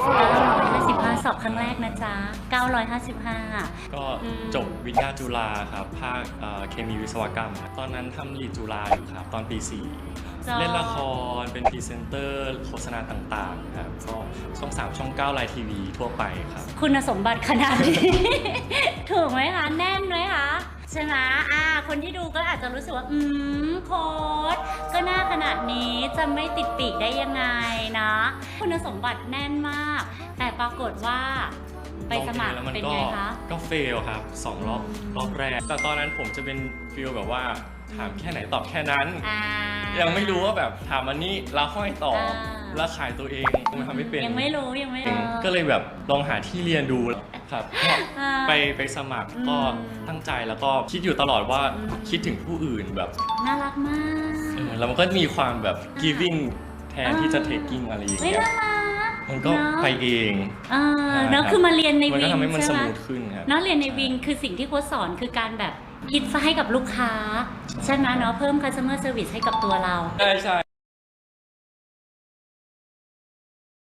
955 สอบครั้งแรกนะจ๊ะ 955 ก็อืม จบวิทยาจุฬาครับภาคเอ่อเคมีวิศวกรรมครับตอนนั้นทำรีดจุฬาอยู่ครับ ตอนปี4เล่นละครเป็นพรีเซนเตอร์โฆษณาต่างๆครับก็ช่อง3ช่อง9ไลน์ทีวีทั่วไปครับ คุณสมบัติขนาดนี้ ถูกไหมคะ แน่นไหมคะ ใช่ไหมอ่า คนที่ดูก็อาจจะรู้สึกว่า อืมโค้ดก็น่าขนาดนี้จะไม่ติดปีกได้ยังไงนะ คุณสมบัติแน่นมาก แต่ปรากฏว่าไปสมัครลองทำแล้วมันเป็นก็ไงคะ ก็เฟลครับสองรอบรอบแรก แต่ตอนนั้นผมจะเป็นฟิลแบบว่าถามแค่ไหนตอบแค่นั้น อ่ายังไม่รู้ว่าแบบถามอันนี้แล้วห้อยต่ออา แล้วขายตัวเองมันทำไม่เป็นยังไม่รู้ยังไม่รู้ ก็เลยแบบลองหาที่เรียนดูครับก็อ่าไปไปสมัครก็อืมตั้งใจแล้วก็คิดอยู่ตลอดว่าอืมคิดถึงผู้อื่นแบบน่ารักมากเออแล้วมันก็มีความแบบ giving แทนที่จะ taking อะไรอย่างไม่เงี้ยน่ารักมันก็เนอะไปเองเออใช่เนอะครับคือมาเรียนในมันวิก็งทำให้มันสใช่ไหมมูทขึ้นครับเนาะเรียนในวิงคือสิ่งที่โค้ชสอนคือการแบบคิดให้กับลูกค้า ใช่ไหมเนาะเพิ่ม customer service ให้กับตัวเรา ใช่ใช่